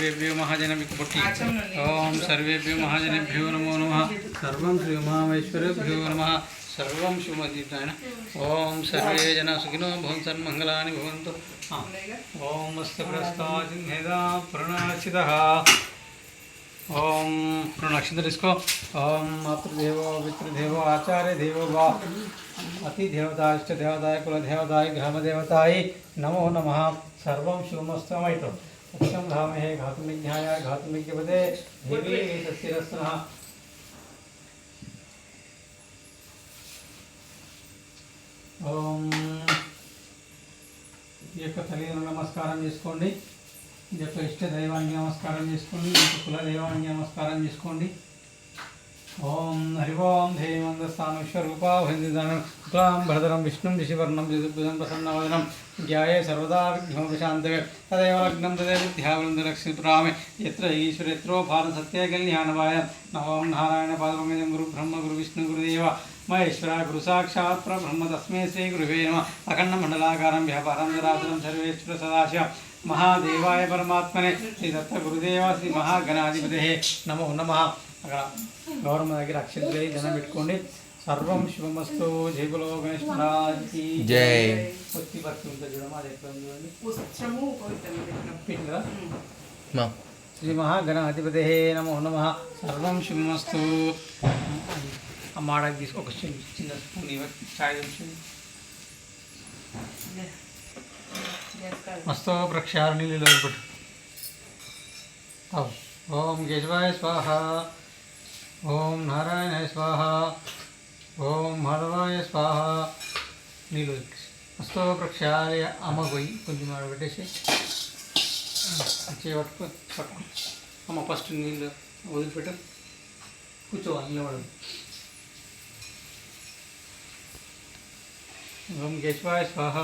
సర్వేభ్యో మహాజనమిక్పొట్టి ఓం సర్వేభ్యో మహాజనేభ్యో నమో నమ. సర్వం శ్రీ ఉమామేశ్వరేభ్యో నమ. సర్వం శివమదీతాయన ఓం సర్వే జన సుఖినో భవంతన్ మంగళాని భవంతు. ఓం మస్తప్రస్థాజిహేదా ప్రణాశిత. ఓం నక్షత్రిస్కో ఓం మాతృదేవో పితృదేవో ఆచార్య దేవో వా. అతి దేవతాష్ట దేవతాయ కులదేవతాయ గ్రామదేవతాయి నమో నమ. సర్వం శివమస్తమైతో सत्यं धामहे घातुमिज्ञाय घातुमिज्ञपदे देवी तस्तिरस्नः ఓం ఈ యొక్క తల్లిదండ్రుల నమస్కారం చేసుకోండి ఈ యొక్క ఇష్ట దైవాన్ని నమస్కారం చేసుకోండి ఈ యొక్క కుల దైవాన్ని నమస్కారం చేసుకోండి ఓం హరి ఓం ధైమందస్థాన విశ్వరూపా హిందిదానం శుక్లాం భరధరం విష్ణుం దిశివర్ణం చతుర్భుజం ప్రసన్నవదనం ధ్యాయే సర్వదా విఘ్నోపశాంతవే తదేవ లగ్నం తదే ధ్యావృందరక్షిపురామే ఎత్ర ఈశ్వరేత్రో భారత సత్యకల్యాణవాయ నవం నారాయణ పాదమేదం గురు బ్రహ్మ గురు విష్ణు గురుదేవ మహేశ్వర గురు సాక్షాత్ బ్రహ్మ తస్మే శ్రీ గురువే నమ. అఖండ మండలాకారం వ్యాపారం వ్యాపారంధరాసురం సర్వేశ్వర సదాశివ. మహాదేవాయ పరమాత్మనే శ్రీ దత్త గురుదేవ శ్రీ మహాగణాధిపతే నమో నమ అక్కడ గౌరమ్మ దగ్గర అక్షంతలే ధనం పెట్టుకోండి. సర్వం శుభమస్తు. జైబులో గణేష్ మహారాజ్కి జై. భక్తి భక్తి ఉంటుంది చూడమ్మా అది ఎట్లా ఉంది చూడండి ఉత్సము పవిత్రమైన పెట్టింది? కదా మా. శ్రీ మహాగణాధిపతే నమో నమ. సర్వం శుభమస్తు. అమ్మాడకి తీసుకో ఒక చిన్న చిన్న స్పూన్ ఇవ్వండి చాయ్ తెచ్చింది మస్తో ప్రక్షాళ నీళ్ళు పెట్టు ఓం కేశవాయ స్వాహ ఓం నారాయణాయ స్వాహ ఓం మాధవాయ స్వాహ నీళ్ళు మస్తో ప్రక్షాళ అమ్మ పోయి కొంచెం ఆడ పెట్టేసి పట్టుకో పట్టుకో. అమ్మ ఫస్ట్ నీళ్ళు వదిలిపెట్టు. కూర్చోవాలి నిలబడదు ఓం కేశవాయ స్వాహ.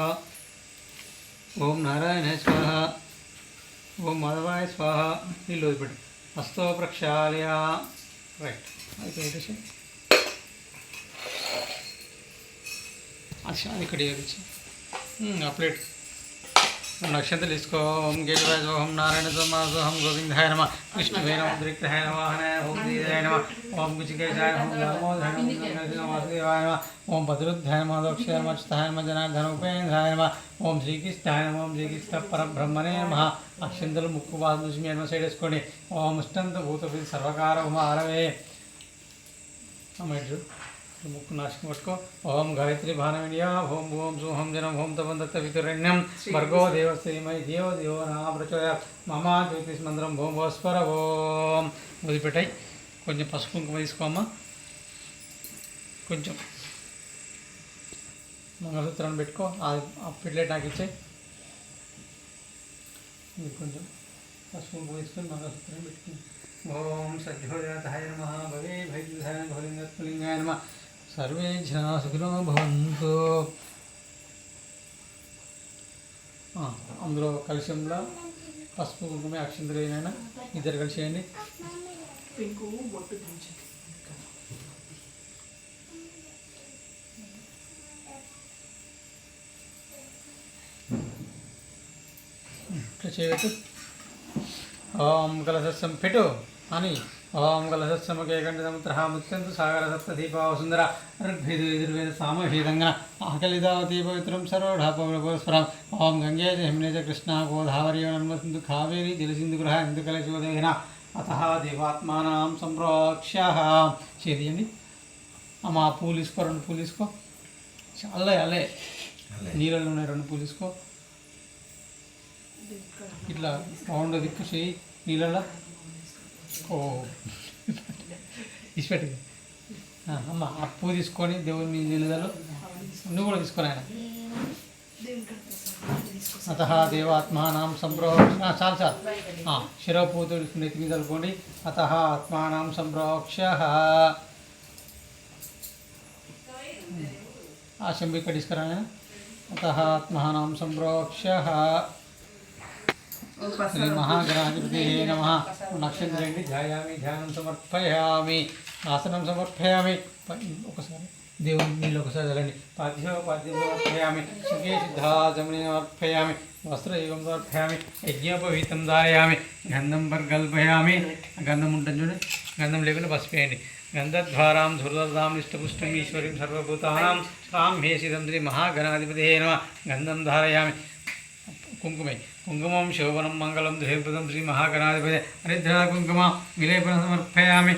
ఓం నారాయణ స్వాహ. ఓం మాధవాయ స్వాహ. నీళ్ళు వదిలిపెట్టు హస్తో ప్రక్షాళయ. రైట్. అయితే అది అది ఇక్కడ ఇచ్చి ఆ ప్లేట్. నక్షత్రం తీసుకో ఓం కేశవాయ ఓం నారాయణ సోహం గోవిందాయ నమ విష్ణువే నమ త్రిగ్రహాయ నమ వాహనాయ ఓం దీదాయ నమ ఓం కుచికేశాయ ఓం నమోదాయ నమ ఓం గణేశాయ వాసుదేవాయ నమ ఓం భద్రుద్ధాయ నమ దోక్షాయ నమ చిత్తాయ నమ జనార్దన ఉపేంద్రాయ నమ ఓం శ్రీకృష్ణాయ నమ ఓం శ్రీకృష్ణ పరబ్రహ్మణే నమ అక్షంతలు ముక్కు బాధ నుంచి మీ ఎడమ సైడ్ వేసుకోండి ఓం ఇష్టంత భూత సర్వకార ఉమ అరవే అమ్మ ఇటు ముక్కు నాశకం పట్టుకో ఓం గాయత్రి భానవినియా ఓం ఓం సోహం జనం ఓం తపం దత్త వితురణ్యం భర్గో దేవశ్రీమై దేవ దేవో నా ప్రచోద మమ జ్యోతిష్ మంత్రం ఓం భోస్వర ఓం వదిలిపెట్టాయి కొంచెం పసుపు కుంకుమ తీసుకోమ్మా కొంచెం మంగళసూత్రాన్ని పెట్టుకో ఆ- ఆ పిట్లెట్ నాకు ఇచ్చే కొంచెం పసుపు కుంకుమ తీసుకొని మంగళసూత్రాన్ని పెట్టుకుని ఓం సజ్జోజాతాయ నమ భవే భైద్యుధాయ భవలింగత్మలింగాయ నమ సర్వే జనా సుఖినో భవంతు అందులో కలుషంలో పసుపు కుంకుమ అక్షంతలు ఏమైనా ఇద్దరు కలిసి పింకు బొట్టు ఇట్లా చేయబెట్టు. ఓం కలసస్సం పెట్టు. అని ఓం కలసస్సమకే కంఠసముద్ర ముత్యంతు సాగర సప్త దీపావ సుందర ఋగ్వేద యజుర్వేద సామవేదంగన ఆకలిదావతి పవిత్రం సరోఢాపస్వరం ఓం గంగే చ యమునే చ కృష్ణ గోదావరి నర్మ సింధు కావేరి జలసింధు గృహ ఇందు కలశోదయన అత దేవాత్మానం సంప్రోక్ష్య చేయండి అమ్మ ఆ పూలు తీసుకో రెండు పూలు తీసుకో అల్లే. అల్లే. నీళ్ళలో ఉన్నాయి రెండు పూలు తీసుకో ఇట్లా రౌండ్ దిక్కు చేయి నీళ్ళలో ఓ. ఇచ్చిపెట్టు అమ్మ అప్పు తీసుకొని దేవుని నిలుదలు. నువ్వు కూడా తీసుకొని ఆయన అత దేవాత్మానం సంప్రోక్ష చాలు చాలు. ఆ, నెత్తి మీద అనుకోండి అత ఆత్మానం సంప్రోక్ష ఆ శంభు ఇక్కడ తీసుకురా అత ఆత్మానం సంప్రోక్ష శ్రీ మహాగణాధిపతి నమ. నక్షత్రేంటి ధ్యాయామి ధ్యానం సమర్పయామి. ఆసనం సమర్పయామి. ఒకసారి. దేవుని నీళ్ళు ఒకసారి చల్లండి. పాద్యో పాద్యం సమర్పయామి. సుఖే సిద్ధాజమని సమర్పయామి. వస్త్రయుగం సమర్పయామి. యజ్ఞోపవీతం ధారయామి గంధం పర్గల్పయామి గంధం ఉంటుంది చూడండి గంధం లేకుండా పసిపేయండి. గంధద్వారాం ధుర్దాం ఇష్టపుష్టం ఈశ్వరీం సర్వభూతానాం. సాం హేసిదం శ్రీ మహాగణాధిపతి నమ. గంధం ధారయామి. కుంకుమే. కుంకుమం శోభనం మంగళం దేవపదం శ్రీ మహాగణాధిపతి హరిద్రా కుంకుమ విలేపన సమర్పయామి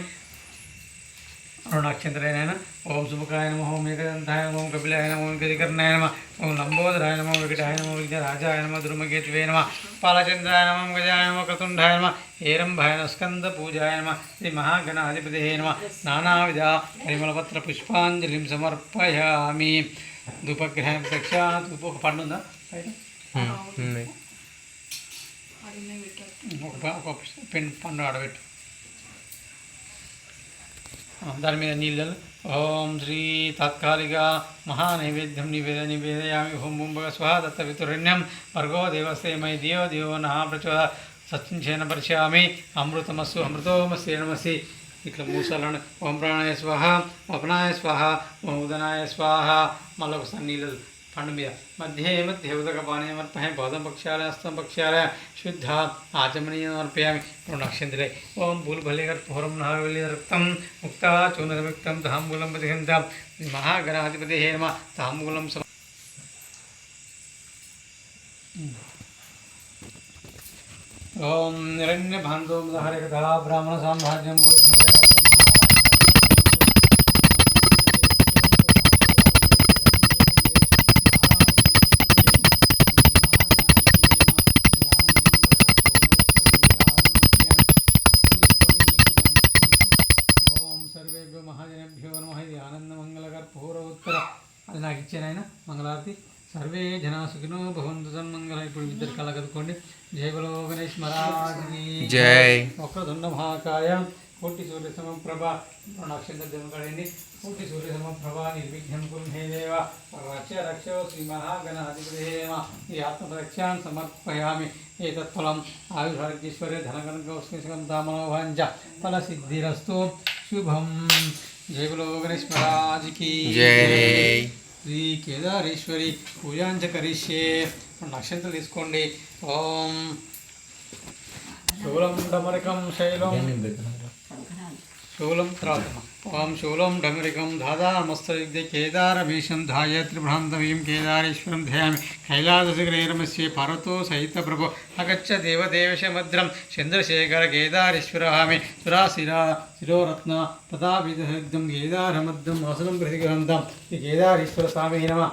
అరుణాక్షంతరాయన ఓం శుభకాయ నమ ఓం ఏకదంతాయ నమ ఓం కపిలాయ నమ ఓం గదికర్ణాయ నమ ఓం లంబోదరాయ నమ వికటాయ నమ విఘ్నరాజాయ నమ దుర్మకేతువే నమ పాలచంద్రాయ నమ గజాయ నమ కతుండాయ నమ ఏరంభాయ నమ స్కంద పూజాయ నమ శ్రీ మహాగణాధిపతి నమ నానావిధ పరిమళపత్ర పుష్పాంజలిం సమర్పయామి ధూపగ్రహం ప్రత్యక్ష ధూప ఒక పండు ఉందా బయట? అడిగిన పెట్టారు ఒక పెన్ పండు ఆడబెట్టు. దాని మీద నీళ్ళు ఓం శ్రీ తాత్కాలిక మహానైవేద్యం నివేద నివేదయామి హోం బుంబగ స్వహ దత్తవితురణ్యం భర్గో దేవస్తే మై దేవ దేవో నః ప్రచోద సత్యంచేన పరిచయామి అమృతమస్సు అమృతోమస్తి నమసి ఇట్లా మూసాలను ఓం ప్రాణాయ స్వాహ వపనాయ స్వాహ ఓం ఉదనాయ స్వాహ మళ్ళొకసారి నీళ్ళు పండు మీద మధ్యే మధ్య ఉదకపానే సమర్పయామి బౌద్ధం పక్షాలయ హస్తం పక్షాలయ శుద్ధ ఆచమనీయం సమర్పయామి రెండు నక్షత్రే ఓం భూల్భలే కర్పూరం నాగవల్లి రక్తం ముక్త చూనరవిక్తం తాంబూలం ప్రతిహంత మహాగణాధిపతి నమ తాంబూలం సమ ఓం నాకు ఇచ్చానైనా మంగళారతి సర్వే జనా సుఖినో భవంతు సన్మంగళ ఇప్పుడు ఇద్దరు కళ కదుకోండి జయ బలో గణేష్ మహారాజుకి జై. వక్రతుండ మహాకాయ కోటి సూర్య సమప్రభ నక్షత్ర జన్మకడండి కోటి సూర్య సమప్రభ నిర్విఘ్నం కురు హే దేవ రక్ష రక్ష శ్రీ మహాగణాధిపతిమ ఈ ఆత్మరక్షాన్ సమర్పయామి ఏతత్ఫలం ఆయుషారోగ్యేశ్వర్య ధనకనకం దామనోభంచ ఫల సిద్ధిరస్తు శుభం జయ బలో గణేష్ మహారాజుకి జై. శ్రీ కేదారేశ్వరి పూజాంచ కరిష్యే. నక్షత్రం తీసుకోండి. ఓం. శూలం డమరికం శైలం. శూలం త్రాతమ ఓం శూలం డమరికం దాదామస్తయుగ్ధే కేదారమీశం ధాయత్రిభ్రాంతమీం కేదారేశ్వరం ధ్యామి కైలాసశిఖరేరమస్య పరతో సహిత ప్రభు అగచ్చ దేవదేవశమద్రం చంద్రశేఖర కేదారేశ్వరామి సురాశిరా శిరోరత్న ప్రతాపిదం కేదారమద్రం వసనం ప్రతిగ్రంథం ఈ కేదారేశ్వర స్వామి నమ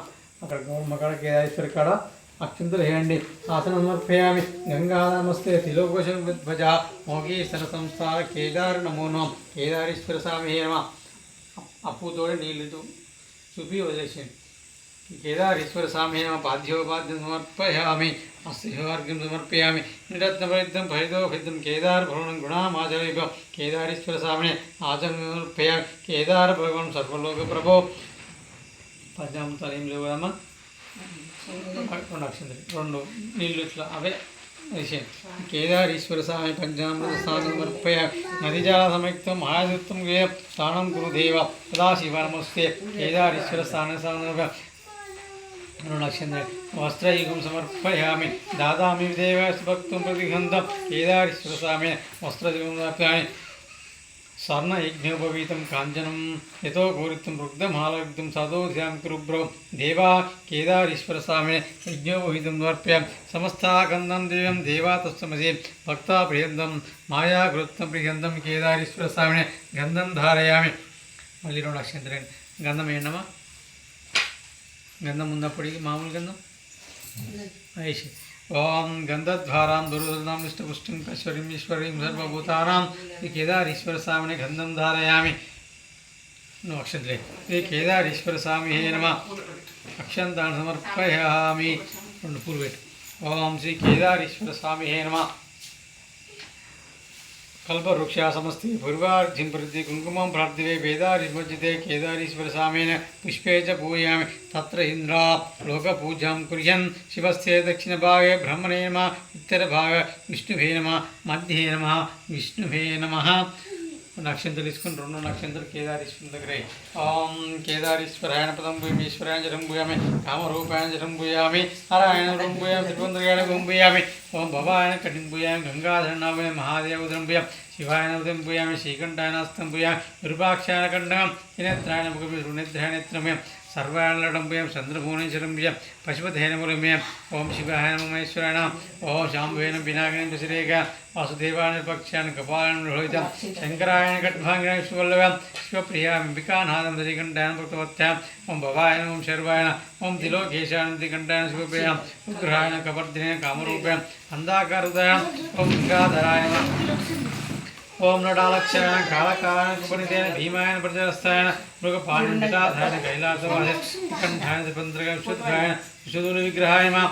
అక్కడ మక్కడ కేదారేశ్వర కాడ అక్షింతలేయండి. వేయండి ఆసనం సమర్పయామి గంగా నమస్తే తిలోకోశం విధ్వజ మోగీశ్వర సంస్థాన కేదార నమోనం నమః. కేదారేశ్వర స్వామి హేమ అప్పుతోడే నీళ్ళు చూపి వదిలేసేయండి. కేదారేశ్వర స్వామి హేమ పాద్యోపాద్యం సమర్పయామి. అస్యోర్ఘ్యం సమర్పయామి. నిరత్నపరిద్ధం పరిదోభిద్ధం కేదార భవనం గుణామాచరైవ కేదారేశ్వర స్వామిని ఆచరణ సమర్పయామి. కేదార భగవాన్ సర్వలోక ప్రభో. పంచామృతాలు తలయం చూడమ్మా కదమ్మా రెండు నీళ్ళు ఇట్లా అవే కేదారీశ్వర స్వామి పంచామృత స్నానం సమర్పయ నదిజాల సంయుక్తం మహాయుక్తం స్నానం కురు దేవ తదా శివనమస్తే. కేదారీశ్వర స్నాన రెండు అక్షంతలు. వస్త్రయుగం సమర్పయామి. దాదామి దేవ భక్తం ప్రతిగంధం. కేదారీశ్వర స్వామి వస్త్రయుగం సమర్పయామి. స్వర్ణయజ్ఞోపవీతం కాంచనం యతో ఘోరితం రుగ్ధమాలయుక్తం సదోధ్యాం కురుబ్రో దేవా కేదారీశ్వర స్వామినే యజ్ఞోపవీతం సమర్పయామి సమస్తాగంధం దేవం దేవా తస్మసే భక్తా ప్రియందం మాయాగృత్తం ప్రియందం కేదారీశ్వర స్వామినే గంధం ధారయామి. మళ్ళీ రెండు అక్షంతరండి గంధం ఏంటమ్మా? గంధం ఉన్నప్పటికీ మామూలు గంధం? ఐషి. ఓం గంధద్వారాం దుర్దం విష్ణుపుష్టిం కశ్వరీం ఈశ్వరీం సర్వభూతానాం. శ్రీ కేదారీశ్వర స్వామిని గంధం ధారయామి. నువ్వు శ్రీ కేదారీశ్వర స్వామి హే నమ. అక్షంతాన్ని సమర్పయామి. రెండు పూలు పెట్టు. ఓం శ్రీ కేదారీశ్వర స్వామి హే నమ. కల్పవృక్షా సమస్తి పూర్వార్జిం ప్రతి కుంకుమం ప్రార్థివే వేదారిమజ్జితే కేదారీశ్వర సామేన పుష్పే చ పూయామి తత్ర ఇంద్రా లోకపూజాం కుర్యన్ శివస్తే దక్షిణభాగే బ్రహ్మణే నమ ఉత్తరభాగ విష్ణువే నమ మధ్యే నమ విష్ణువే నమ నక్షంతలు తీసుకుని రెండు నక్షంతలు కేదారీశ్వరుని దగ్గరే. ఓం కేదారీశ్వరాయణ పదం భూమి ఈశ్వరాంజనం భూయామి కామరూపాయణ భూయామి నారాయణ రం భూయామి త్రిపుంద్రయాణ గుం భూయామి ఓం భవాయన కఠిన భూయామి గంగాధర నాభయ మహాదేవ ఉదరం భూయామి శివాయన ఉదయం భూయామి శ్రీకంఠాయనాస్తం భూయామి విరూపాక్షాయన కండం త్రినేత్రాయణ ముఖమి రుణేత్రాయనేత్రమయం सर्वाडंभ्यं चंद्रभुवनेश्वरभ्य पशुपतेनमें ओं शिवहनमेश्वराण ओं शांभन विनायक वासुदेवान्पक्षा कपालोहित शंकरायण गड्भांगल शिवप्रिया अंबिकानादम श्रीकंडवत्या ओम भवायन ओं शर्वायण ओं तिलोकेशानंदकंडन शिवपेय उग्रहाय कपर्दिने कामूपेण अंधाकार ओं गंगाधराय ఓం నడాలక్షాయన కాళకాయన కుపనితేన భీమాయన ప్రజాస్థాయన మృగపాండితాధాయన కైలాసవాస కంఠాయన త్రిపంత్రగం శుద్ధాయన विशुदुर्विग्रहाय मा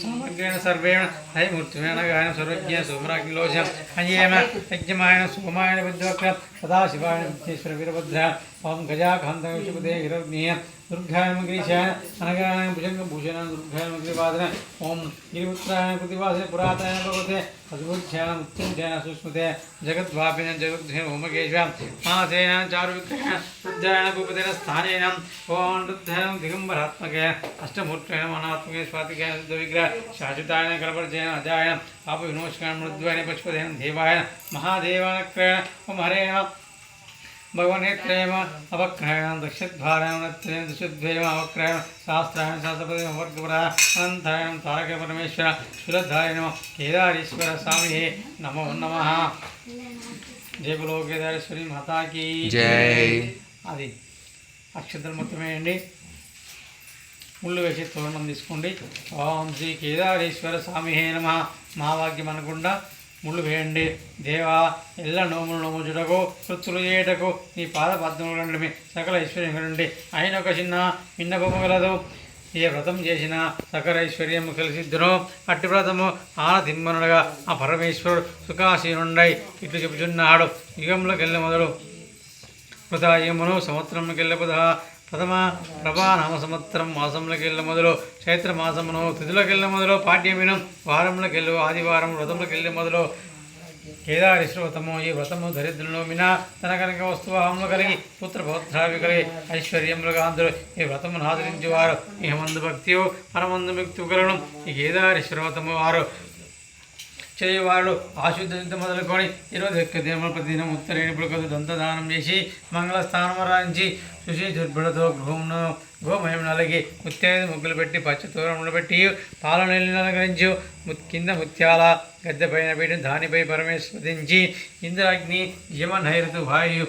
सामग्रेण सर्वेण हयमूर्तिमेण गायन सर्वज्ञ सोमराग्निलोचन अञ्जेम यज्ञमायण सोमायण विद्वक्र सदाशिवाय विघ्नेश्वर वीरभद्र ॐ गजाकान्तविशुपदे हिरग्नेय दुर्गाय मग्रीशाय अनगाय भुजङ्गभूषण दुर्गाय मग्रीवादन ॐ गिरिपुत्राय प्रतिवासने पुराताय भगवते अद्भुत्याय मुत्यञ्चाय सुस्मृते जगद्वापिन जगद्भेन होमकेश चारु चारुविग्रहेण रुद्रायण भूपतेन स्थानेन ॐ दिगंबरात्मक अष्टमूर्तेन ఓం రుద్ధాయన దిగంబరాత్మకే అష్టమూర్తేన మనాత్మకే స్వాతికేన శుద్ధ విగ్రహ శాశ్వతాయన కలపర్జేన అజాయన పాప వినోష్కాన మృద్వాయన పశుపదేన దేవాయన మహాదేవాన క్రేణ ఓం హరే నమః భగవనేత్రేమ అవక్రాయణ దక్షద్భారాయణ నత్రేణ దుషద్వేమ అవక్రాయణ శాస్త్రాయణ శాస్త్రపతి వర్గపుర అనంతాయణ తారక పరమేశ్వర శురద్ధాయ నమ కేదారీశ్వర స్వామి నమో నమ జయ బలో కేదారేశ్వరి మాతాకి జై. అది అక్షతలు మొత్తం వేయండి ముళ్ళు వేసి తోరణం తీసుకోండి. ఓం శ్రీ కేదారేశ్వర స్వామి హే నమ. మా వాక్యం అనకుండా ముళ్ళు వేయండి. దేవా ఎల్ల నోములు నోముచుటకు కృత్తులు చేయటకు నీ పాద పద్మములండి సకల ఐశ్వర్యం నుండి ఆయన ఒక చిన్న విన్నపము గలదు. ఏ వ్రతం చేసిన సకల ఐశ్వర్యము కలిసిద్దును. అట్టి వ్రతము ఆనతిమ్మనుడగా ఆ పరమేశ్వరుడు సుఖాసీనుండై ఇట్లు చెబుచున్నాడు. యుగంలోకెళ్ళి మొదలు. కృతాయమును సంవత్సరంకెళ్ళ పద ప్రథమ ప్రభా నామ సంవత్సరం మాసంలోకెళ్ళ మొదలు చైత్ర మాసమును తిథులకెళ్ళ మొదలు పాఠ్యమిను వారంలోకెళ్ళు ఆదివారం వ్రతంలోకెళ్ళి మొదలు కేదారేశ్వర వ్రతము ఈ వ్రతము దరిద్రులను మినా తన కనుక వస్తువాహములు కలిగి పుత్ర పౌత్రావి కలిగి ఐశ్వర్యములుగా అందరూ ఈ వ్రతమును ఆదరించేవారు. ఇహమందు భక్తియు పరమందు భక్తి కలను ఈ కేదారేశ్వర వ్రతము వారు. చేయవాళ్ళు ఆశుద్ధ మొదలుకొని ఇరవై ఒక్క ప్రతిదినం ఉత్తరేణిపుడు కదా దంతదానం చేసి మంగళస్థానం రాయించి శుచి దుర్భలతో గృహమును గోమయం నలిగి ముత్తేది ముగ్గులు పెట్టి పచ్చ తూరములు పెట్టి పాలనీళ్ళు అలంకరించు కింద ముత్యాల గద్దె పైన పెట్టి దానిపై పరమేశ్వరించి ఇంద్రాగ్ని యమ నైరుతు వాయు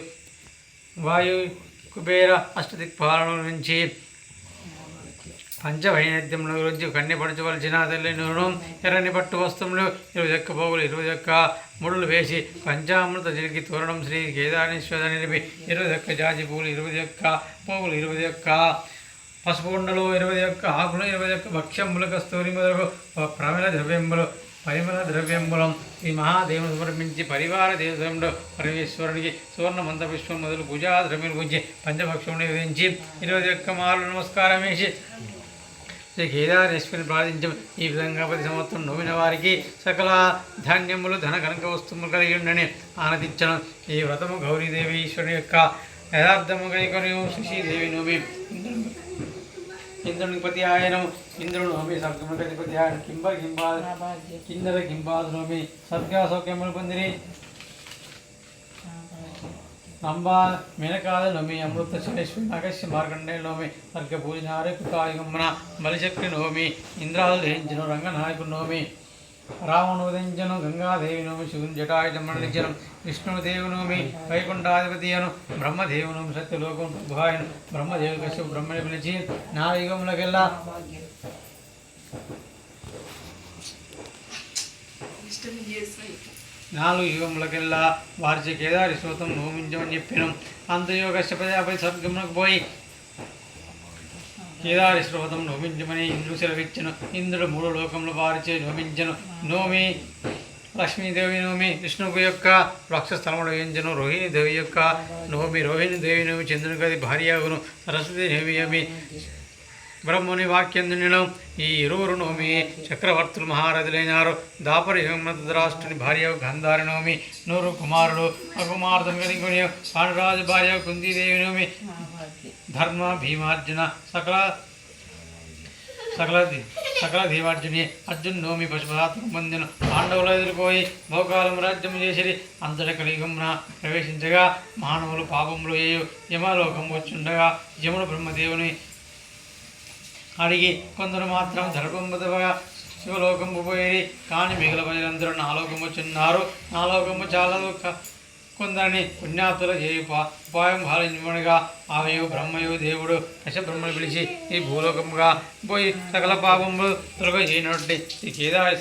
వాయు కుబేర అష్టదిక్పాలను నుంచి పంచవైనద్యముల గురించి కన్నెపరచవలసిన తల్లి నూనె ఎర్రని పట్టు వస్త్రములు ఇరవై ఒక్క పోగులు ఇరవై ఒక్క ముడులు వేసి పంచామృత జరిగి తోరణం శ్రీ కేదారేశ్వర నిలిపి ఇరవై ఒక్క జాజి పూలు ఇరవై ఒక్క పోగులు ఇరవై ఒక్క పసుపు ఉండలు ఇరవై ఒక్క ఆకులు ఇరవై ఒక్క భక్ష్యముల కస్తూరి మొదలు ప్రమిళ ద్రవ్యములు పరిమళ ద్రవ్యంబులం ఈ మహాదేవుని సమర్పించి పరివార దేవతంలో పరమేశ్వరునికి సువర్ణ మంత మొదలు పూజా ద్రవ్యం గురించి పంచభక్షముని విధించి ఇరవై యొక్క మాలు నమస్కారం వేసి శ్రీ కేదారేశ్వరిని ప్రార్థించం. ఈ విధంగా ప్రతి సంవత్సరం నోమిన వారికి సకల ధాన్యములు ధన కనక వస్తువులు కలిగి ఉండని ఆనందించడం ఈ వ్రతము గౌరీదేవి ఈశ్వరుని యొక్క యథార్థము కనుకొని శశీదేవి నోమి ఇంద్రుని ఇంద్రునికి పతి ఆయనం ఇంద్రుడు నోమి సర్గమునికి అధిపతి ఆయన. కింబ కింబా కిందర కింబాదు నోమి. సర్గా సౌఖ్యములు పొందిని అంబ మేనకాద నోమి అమృత శేశ్వరి నగస్య మార్కండే నోమి సర్గ పూజనారే కృతాయుగమ్మన బలిచక్రి నోమి ఇంద్రాలు దహించను రంగనాయకుడు నోమి రావణు ఉదయించను గంగాదేవి నోమి శివుని జటాయుధం మండలించను విష్ణుదేవి నోమి వైకుంఠాధిపతి అను బ్రహ్మదేవు సత్యలోకం ప్రభువాయను బ్రహ్మదేవి కశ్యపు బ్రహ్మని పిలిచి నా యుగములకెల్లా ఇష్టం చేసి నాలుగు యుగములకెల్లా వారి కేదారి శ్రోతం నోమించమని చెప్పినం. అంతయో ప్రజాపతి స్వర్గమునకు పోయి కేదారి శ్రోతం నోమించమని ఇంద్రుడు సెలవిచ్చను. ఇంద్రుడు మూడు లోకములు వారిచే నోమించను నోమి లక్ష్మీదేవి నోమి విష్ణువు యొక్క వృక్షస్థలముడు వేయించను. రోహిణీదేవి యొక్క నోమి రోహిణి దేవి నోమి చంద్రుని గది భార్య సరస్వతి నోమి బ్రహ్మని వాక్యందునిలో ఈ ఇరువురు నోమి చక్రవర్తులు మహారథులైనారు. దాపరి హిమద్రాష్ట్రుని భార్య గంధారి నోమి. నూరు కుమారుడు అకుమార్తె కలిగి పాండరాజు భార్య కుందీదేవి నోమి. ధర్మ భీమార్జున సకల సకల సకల దేవార్జుని అర్జున్ నోమి పశుపాత్మ పొందిన పాండవులు ఎదుర్కోయి భోగాలం రాజ్యం చేసిరి. అంతట కలియుగమున ప్రవేశించగా మానవులు పాపములు చేయు యమలోకం వచ్చుండగా యముడు బ్రహ్మదేవుని అడిగి కొందరు మాత్రం ధర్మబద్ధగా శివలోకము పోయి కానీ మిగిలిన ప్రజలందరూ నాలోకము చిన్నారు నాలోకము చాలా కొందరిని పుణ్యాతులు చేయి. ఉపాయం భావించమనగా ఆమెయు బ్రహ్మయు దేవుడు కశబ్రహ్మను పిలిచి ఈ భూలోకముగా పోయి సకల పాపములు తొలగ చేయనట్టి ఈ కేదారి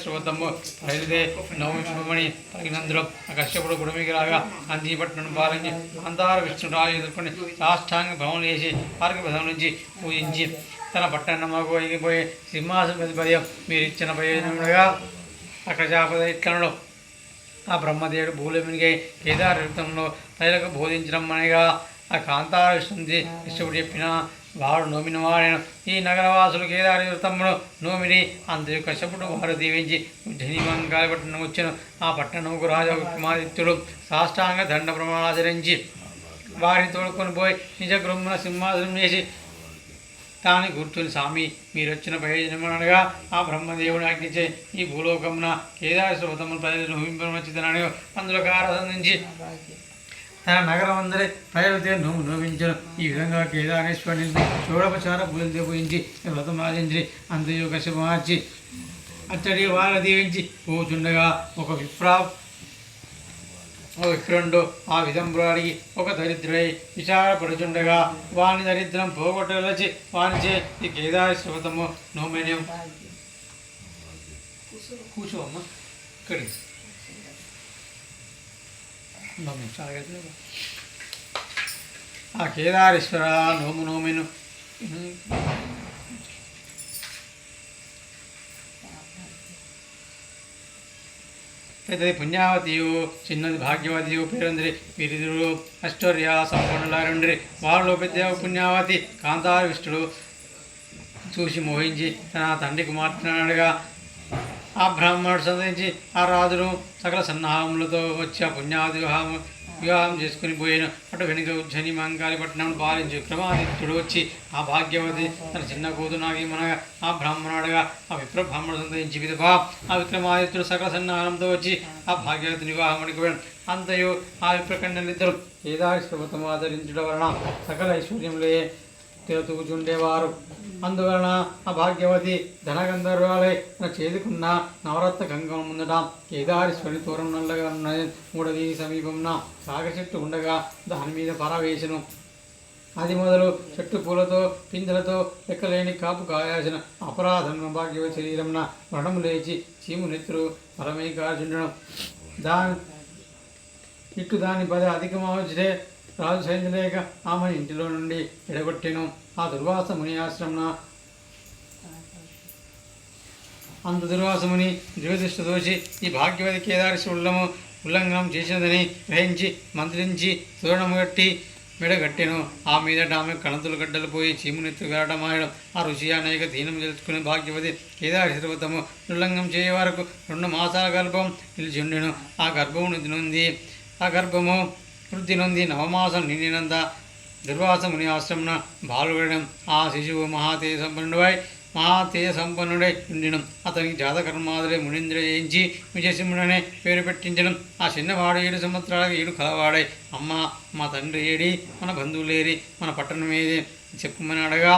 బయలుదే నవమిమని తగినందులో ఆ కశ్యపుడు గుడిమికి రాగా అంతీపట్నం పాలించి అంతార విష్ణురాజు ఎదుర్కొని సాష్టాంగ భ్రమం చేసి పార్క ప్రధానం నుంచి పూజించి తన పట్టణమ్మకు ఎగిపోయి సింహాసన ప్రతిపదయం మీరు ఇచ్చిన ప్రయోజనముగా అక్కడ జాపద ఆ బ్రహ్మదేవుడు భూలమినికై కేదార యుద్ధంలో ప్రజలకు బోధించడం అనగా ఆ కాంతార విష్ణుంది విష్ణుడు చెప్పిన వాడు నోమిన వాడైన ఈ నగరవాసులు కేదార యుద్ధమును నోమిని అందరి కశ్యపుడు వారు దీవించి ఉజ్జనీమం కాలిపట్టణం వచ్చిన. ఆ పట్టణముకు రాజా కుమారిత్యుడు సాష్టాంగ దండ ప్రమాణాచరించి వారిని తోడుకొని పోయి నిజ గృహమున సింహాసనం చేసి దాని గుర్తుని స్వామి మీరు వచ్చిన ప్రయోజనం అనగా ఆ బ్రహ్మదేవుని ఆజ్ఞించే ఈ భూలోకమున కేదారశ్వతము శ్రోతములు ప్రజలను అందులో ఆరాధించి తన నగరం అందరి ప్రజలతో నువ్వు నోవించను ఈ విధంగా కేదారేశ్వరుని షోడపచార పూజలు దేవించి వ్రతం ఆచరించి అంతయు కశ్యప మార్చి అచ్చడి వాళ్ళ దీవించి పోచుండగా ఒక విప్రా విక్రుండు ఆ విధంలో అడిగి ఒక దరిద్రుడై విచారపడుచుండగా వాని దరిద్రం పోగొట్టలచి వానిచే ఈ కేదారి శివతము నోమేన్యం కూర్చో ఇక్కడి ఆ కేదారేశ్వర నోము నోమెను. పెద్దది పుణ్యావతియు చిన్నది భాగ్యవతియు పేరుందిరి వీరిద్దరు అష్టర్య సంపన్నులారుండ్రి వారిలో పెద్ద పుణ్యావతి కాంతార విష్ణుడు చూసి మోహించి తన తండ్రి కుమార్తెనాడుగా ఆ బ్రాహ్మణుడు సంధించి ఆ రాజును సకల సన్నాహములతో వచ్చి ఆ పుణ్యావతి వివాహం చేసుకుని పోయిన. అటు వెనుక ఉజ్జని మంగాలి పట్టణం పాలించి విక్రమాదిత్యుడు వచ్చి ఆ భాగ్యవతి తన చిన్న కూతురు నాగేమనగా ఆ బ్రాహ్మణుడుగా ఆ విప్ర బ్రాహ్మణుడు సంతరించి విధవా ఆ విక్రమాదిత్యుడు సకల సన్నాహంతో వచ్చి ఆ భాగ్యవతి వివాహమునికి వెళ్ళి అంతయు ఆ విప్రకండలిద్దరు కేదారి శ్రవతము వలన సకల ఐశ్వర్యంలో తిరుగుతుండేవారు అందువలన ఆ భాగ్యవతి ధనగంధర్వాలై తన చేదుకున్న నవరత్న గంగం ముందట కేదారేశ్వరి దూరం నల్లగా ఉన్నది. మూడది సమీపంన సాగర చెట్టు ఉండగా దాని మీద పరవేశను అది మొదలు చెట్టు పూలతో పిందెలతో లెక్కలేని కాపు కాయాల్సిన అపరాధం భాగ్యవతి శరీరంన మరణము లేచి చీము నెత్తురు పరమై కాల్చుండడం దాని ఇట్టు దాని పద అధికమవచ్చే రాజు సైన్యలేక ఆమె ఇంటిలో నుండి ఎడగొట్టెను ఆ దుర్వాస ముని ఆశ్రమన అంత దుర్వాసముని జ్యోతిష్ఠ దోషి ఈ భాగ్యవతి కేదారి ఉల్లము ఉల్లంఘనం చేసినదని గ్రహించి మంత్రించి తోరణము కట్టి మెడగట్టెను ఆ మీదట ఆమె కణతులు గడ్డలు పోయి చీమునెత్తు ఆయడం ఆ ఋషి అనేక దీనం తెలుసుకుని భాగ్యవతి కేదారి శిరవతము ఉల్లంఘం చేయ వరకు రెండు మాసాల గర్భం నిలిచి ఉండెను. ఆ గర్భము నిధి ఆ గర్భము వృద్ధి నవమాసం నిండినంత దుర్వాసముని ఆశ్రమన బాలుగడం ఆ శిశువు మహాతేజ సంపన్నుడై మహాతేజ సంపన్నుడై ఉండినం. అతనికి జాతకర్మాదులే మునీంద్ర చేయించి విజయసింహుడనే పేరు పెట్టించడం ఆ చిన్నవాడు ఏడు సంవత్సరాలకు ఏడు కలవాడై అమ్మ మా తండ్రి ఏడి మన బంధువులేరి మన పట్టణం ఏది చెప్పమని అడగా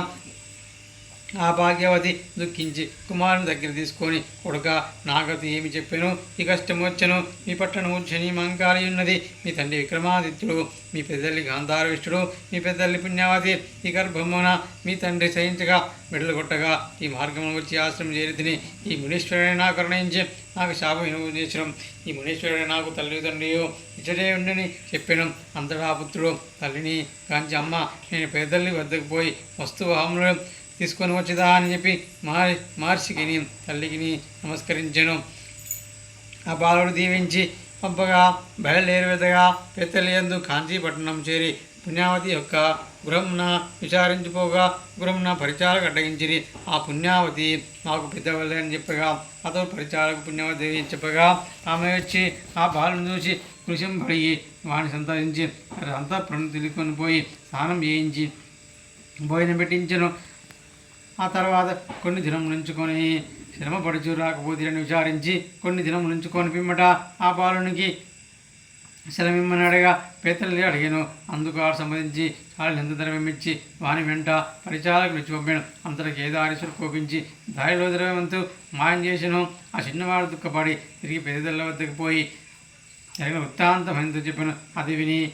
ఆ భాగ్యవతి దుఃఖించి కుమారుని దగ్గర తీసుకొని కొడుక నాగతి ఏమి చెప్పాను? ఈ కష్టం వచ్చను. మీ పట్టణము శని మంకాలి ఉన్నది. మీ తండ్రి విక్రమాదిత్యుడు మీ పెద్దల్లి గాంధారవిష్ఠుడు మీ పెద్దల్లి పుణ్యావతి ఈ గర్భమున మీ తండ్రి సహించగా మెడలు కొట్టగా ఈ మార్గంలో వచ్చి ఆశ్రమం చేరితిని. ఈ మునీశ్వరుడే నాకు కరుణించి నాకు శాపం వినోదించడం ఈ మునీశ్వరుడే నాకు తల్లి తండ్రియో ఇచ్చడే ఉండని చెప్పాను. అంతటా పుత్రుడు తల్లిని కాంచి అమ్మ నేను పెద్దల్ని వద్దకు పోయి వస్తువాహంలో తీసుకొని వచ్చేదా అని చెప్పి మారి మహర్షికిని తల్లికిని నమస్కరించాను. ఆ బాలుడు దీవించి పంపగా బయలుదేరి వెదగా పెద్దలియందు కాంచీపట్నం చేరి పుణ్యావతి యొక్క గృహంన విచారించిపోగా గృహంన పరిచారకు అడ్డగించిరి. ఆ పుణ్యావతి మాకు పెద్దవాళ్ళే అని చెప్పగా అతడు పరిచారకు పుణ్యావతి చెప్పగా ఆమె వచ్చి ఆ బాలను చూసి కృషం పడిగి వాణ్ణి సంతరించి అంతఃపురం తిరుగుకొని పోయి స్నానం చేయించి భోజనం పెట్టించను. ఆ తర్వాత కొన్ని దినం నుంచుకొని శ్రమ పడుచు విచారించి కొన్ని దినం నుంచుకొని పిమ్మట ఆ బాలునికి శ్రమిమ్మని అడగా పేతల్ని అడిగాను. అందుకు ఆ సంబంధించి చాలా నింద ద్రవ్యం ఇచ్చి వాని వెంట పరిచాలకు ఇచ్చి పంపాను. అంతటా కేదారేశ్వరు కోపించి దారిలో ద్రవ్యమంతు మాయం చేసాను ఆ చిన్నవాడు దుఃఖపడి తిరిగి పెద్దల వద్దకు పోయి జరిగిన వృత్తాంతం ఎంతో చెప్పాను. అది విని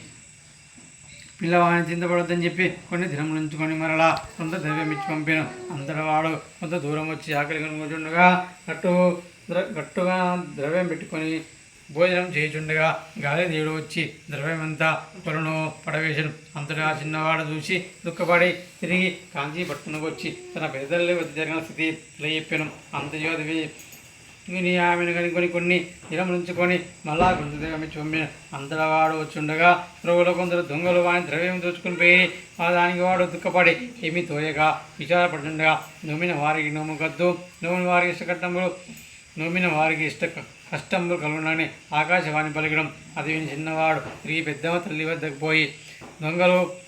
పిల్లవాడిని చింతపడొద్దని చెప్పి కొన్ని దినములు ఉంచుకొని మరలా కొంత ద్రవ్యం ఇచ్చి పంపాను. అంతటా వాడు కొంత దూరం వచ్చి ఆకలి కనుకుంటుండగా గట్టు గట్టుగా ద్రవ్యం పెట్టుకొని భోజనం చేయుచుండగా గాలిదేవుడు వచ్చి ద్రవ్యమంతా పొలను పడవేశాను. అంతటా చిన్నవాడు చూసి దుఃఖపడి తిరిగి కాంచి వచ్చి తన పెద్దల్లి వద్ద జరిగిన స్థితి ఇలా చెప్పాను అంతయోధి ఇని ఆమెను కనుకొని కొన్ని దినం ఉంచుకొని మళ్ళా గుంత ద్రవ్యమిచ్చి పంపిన వాడు వచ్చుండగా త్రోగులో కొందరు దొంగలు వాని ద్రవ్యం దోచుకుని పోయి ఆ దానికి వాడు దుఃఖపడి ఏమీ తోయగా విచారపడుండగా నొమ్మిన వారికి నోము కద్దు. నోమిన వారికి ఇష్టకట్టములు నొమ్మిన వారికి ఇష్ట కష్టములు కలుగునని ఆకాశవాణి పలికడం. అది విని చిన్నవాడు తిరిగి పెద్దమ్మ తల్లి వద్దకు పోయి దొంగలు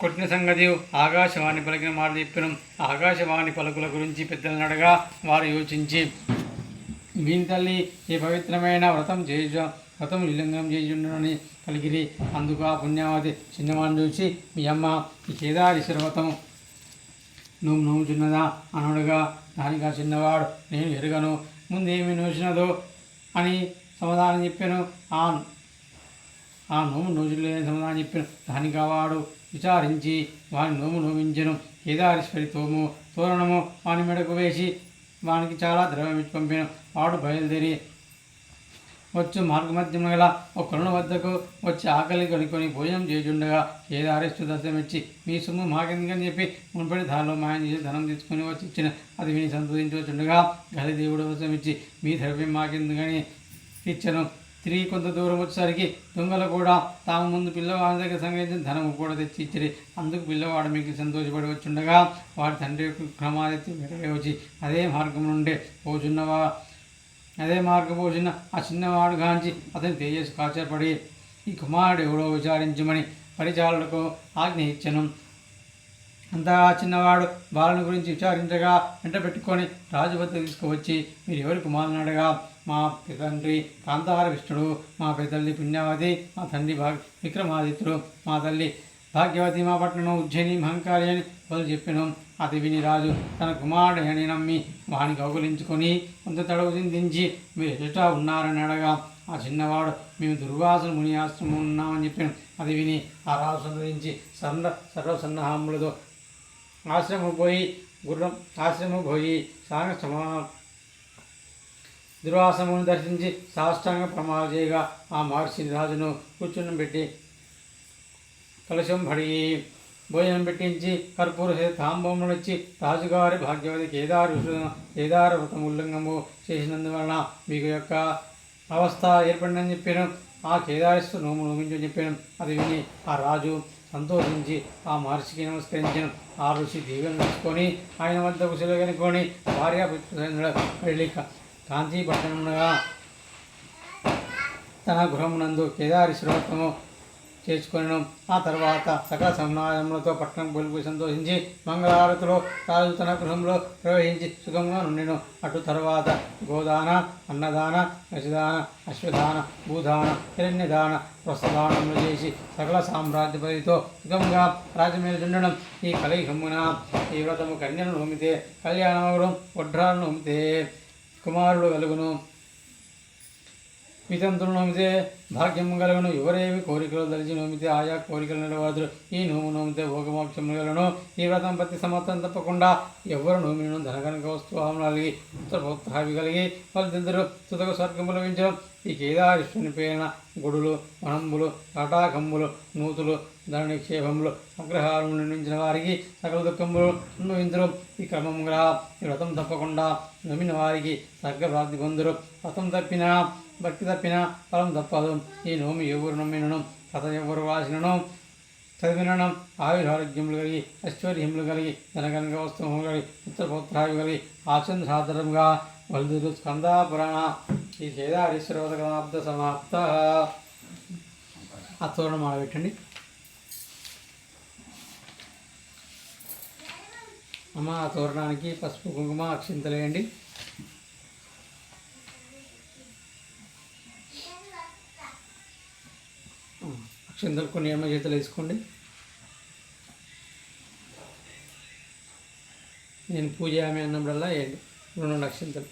కొట్టిన సంగతి ఆకాశవాణి పలికిన మాట చెప్పిన. ఆకాశవాణి పలుకుల గురించి పెద్దలను అడగా వారు యోచించి వీని తల్లి ఈ పవిత్రమైన వ్రతం చేయ వ్రతం విలంగం చేయుండని పలికిరి. అందుకు ఆ పుణ్యావతి చిన్నవాడిని చూసి మీ అమ్మ ఈ కేదారీశ్వర వ్రతం నువ్వు నవ్వుచున్నదా అనడుగా దానికి ఆ చిన్నవాడు నేను ఎరుగను. ముందేమి నూచినదో అని సమాధానం చెప్పాను. ఆ ఆ నోము నోజులేని సమాధానం చెప్పిన. దానికి వాడు విచారించి వాని నోము నోమించను. కేదారీశ్వరి తోము తోరణము వాని మెడకు వేసి వానికి చాలా ద్రవ్యం ఇచ్చి పంపిన. వాడు బయలుదేరి వచ్చు మార్గమధ్యం గల ఒక కరుణ వద్దకు వచ్చి ఆకలి కొనుక్కొని భోజనం చేయుండగా కేదారేశ్వర దర్శనమిచ్చి మీ సొమ్ము మాకెందుకని చెప్పి మునుపటి దారిలో మాయం చేసి ధనం తీసుకొని వచ్చి ఇచ్చిన. అది విని సంతోషించవచ్చుండగా గది దేవుడు ఇచ్చి మీ ద్రవ్యం మాకెందుకని ఇచ్చను. తిరిగి కొంత దూరం వచ్చేసరికి దొంగలు కూడా తాము ముందు పిల్లవాడి దగ్గర సంగ్రహించిన ధనము కూడా తెచ్చి ఇచ్చిరి. అందుకు పిల్లవాడు మీకు సంతోషపడి వచ్చుండగా వాడి తండ్రి యొక్క క్రమాదిత్యం వచ్చి అదే మార్గం నుండే పోచున్నవా? అదే మార్గం పోచున్న ఆ చిన్నవాడు గాంచి అతని తేజస్సు కాచపడి ఈ కుమారుడు ఎవడో విచారించమని పరిచారులకు ఆజ్ఞ ఇచ్చను. అంతా ఆ చిన్నవాడు బాలను గురించి విచారించగా వెంట పెట్టుకొని రాజు వద్ద తీసుకువచ్చి మీరు ఎవరి కుమారుని అడగా? మా తండ్రి కాంతార విష్ణుడు మా పెద్దల్లి పుణ్యావతి మా తండ్రి భాగ్ విక్రమాదిత్యుడు మా తల్లి భాగ్యవతి మా పట్టణం ఉజ్జయిని మహంకాళి అని వాళ్ళు చెప్పాను. అది విని రాజు తన కుమారుడు అని నమ్మి వాని కౌగులించుకొని కొంత తడవు చిందించి మీరు ఎదుట ఉన్నారని అడగా. ఆ చిన్నవాడు మేము దుర్వాసన ముని ఆశ్రమం ఉన్నామని చెప్పాను. అది విని ఆ రాజు సంతరించి సర్వ సర్వసన్నాహములతో ఆశ్రమం పోయి గుర్రం ఆశ్రమం పోయి సాంగ సమా దుర్వాసమును దర్శించి సాష్టాంగ ప్రమాణం చేయగా ఆ మహర్షి రాజును కూర్చుని పెట్టి కలశం పడి భోజనం పెట్టించి కర్పూర తాంబూములు ఇచ్చి రాజుగారి భాగ్యవతి కేదారు కేదార వ్రతం ఉల్లంఘము చేసినందువలన మీకు యొక్క అవస్థ ఏర్పడిందని చెప్పాను. ఆ కేదారేశ్వర నోము నోమించని చెప్పాను. అది విని ఆ రాజు సంతోషించి ఆ మహర్షికి నమస్కరించను. ఆ ఋషి దీవెన తీసుకొని ఆయన వద్ద కుశలు కనుక్కొని భార్య వెళ్ళి కాంతి పట్టణంగా తన గృహమునందు కేదారేశ్వరత్వము చేసుకుని ఆ తర్వాత సకల సమాజములతో పట్టణం కొలిపి సంతోషించి మంగళారతిలో రాజు తన గృహంలో ప్రవహించి సుఖంగా నుండెను. అటు తర్వాత గోదాన అన్నదాన యశదాన అశ్వదాన భూదాన హిరణ్యదాన ప్రస్థదానములు చేసి సకల సామ్రాజ్యపతితో సుఖంగా రాజమేలుచుండడం ఈ కలిగమ్మున ఈ వ్రతము కన్యను హోమితే కళ్యాణమగుడు వడ్రాలను హోమితే కుమారుడు కలుగును. వితంతులు నోమితే భాగ్యం కలగను ఎవరేమి కోరికలు దలిచి నోమితే ఆయా కోరికలు నెరవేరుదురు. ఈ నోము నోమితే భోగమోక్షము కలను ఈ వ్రతం ప్రతి సంవత్సరం తప్పకుండా ఎవరు నోమిను ధనకనక వస్తువాహం కలిగి పుత్రపుత్రావి కలిగి వాళ్ళిద్దరు సుతక స్వర్గము లభించడం ఈ కేదారిష్ణుని పేరున గుడులు వనంబులు తటాకంబులు నూతులు ధన నిక్షేపములు అగ్రహాలను నిర్మించిన వారికి సకల దుఃఖములు అనుభవించరు ఈ క్రమముగా ఈ వ్రతం తప్పకుండా నమ్మిన వారికి సర్గ ప్రాప్తి పొందరు వ్రతం తప్పినా భక్తి తప్పిన ఫలం తప్పదు. ఈ నోమి ఎవరు నమ్మినను తత వాసినను చదివినడం ఆయురారోగ్యములు కలిగి ఐశ్వర్యములు కలిగి జనగనక వస్తువులు కలిగి పుత్రపౌత్రాలు కలిగి ఆచంద వలుదురు స్కంద పురాణ ఈ కేదారీశ్వరోదకమాబ్ద సమాప్త. ఆ తోరణం ఆడబెట్టండి. అమ్మ ఆ తోరణానికి పసుపు కుంకుమ అక్షింతలేయండి అక్షింతలు కొన్ని ఎడమ చేతులు వేసుకోండి నేను పూజయామి అన్నప్పుడల్లా వేయండి రెండు అక్షింతలు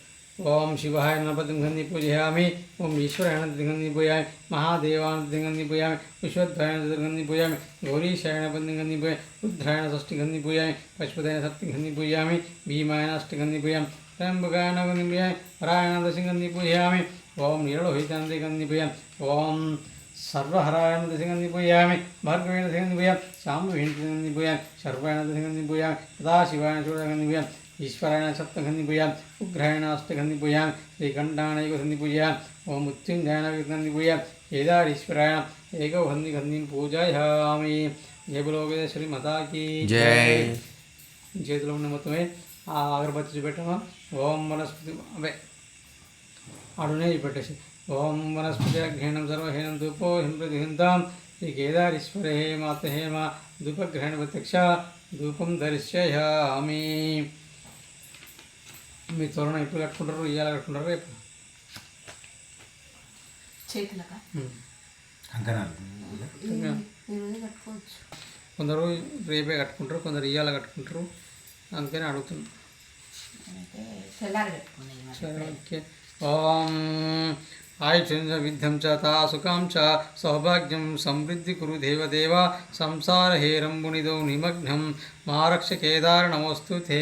ఓం శివాయ నపతిం గంధి పూజయామి ఓం ఈశ్వరాయణ గంధి పూజామి మహాదేవాన గంధి పూజామి విశ్వధ్రాయణ గంధి పూజామి గౌరీశాయణ పతి గంధి పూజామి రుద్రాయణ షష్ఠి గంధి పూజామి పశుపతైన సప్తి గంధి పూజయామి భీమాయన అష్టి గంధి పూజామి త్రయంబకాయన గంధి పూజామి పరాయణ దశ గంధి పూజయామి ఓం నీలలోహితాంతి గంధి పూజామి ఓం సర్వహరాయణ దశగంధి పూయామి భార్గవేణ దశగంధి పూయామి శాంభవేణ దశగంధి పూయామి శర్వాయణ దశగంధి పూయామి సదాశివాయణ షోడగంధి పూయామి ఈశ్వరాయణ సప్తగంధి పూయామి ఉగ్రాయణ అష్టగంధి పూయామి శ్రీకంఠానైకగంధి పూయామి ఓం మృత్యుంజాయన గంధి పూయామి కేదారీశ్వరాయణ ఏకగంధి గంధిం పూజయామి జయబులోకేశ్వరి మతాకి జై. చేతిలో ఉన్న మొత్తమే ఆ అగరబత్తి చూపెట్టామా ఓం వనస్పతి అవే అడునే పెట్టేసి ఓం వనస్పతి అగ్రహణం సర్వహీనం ధూపో హిం ప్రతిహింతాం. శ్రీ కేదారీశ్వరే మాత హేమ ధూపగ్రహణ ప్రత్యక్ష. ధూపం దర్శయామి. మీ తోరణం ఎప్పుడు కట్టుకుంటారు? ఇవాళ కట్టుకుంటారు రేపు? కొందరు రేపే కట్టుకుంటారు కొందరు ఇవాళ కట్టుకుంటారు. అందుకని. సరే ఓకే. ఓం ఆయుష విద్ధం చ తా సుఖం చ సౌభాగ్యం సమృద్ధి కురు దేవదేవ సంసార హేరంబునిదో నిమగ్నం మారక్ష కేదార నమోస్తు తే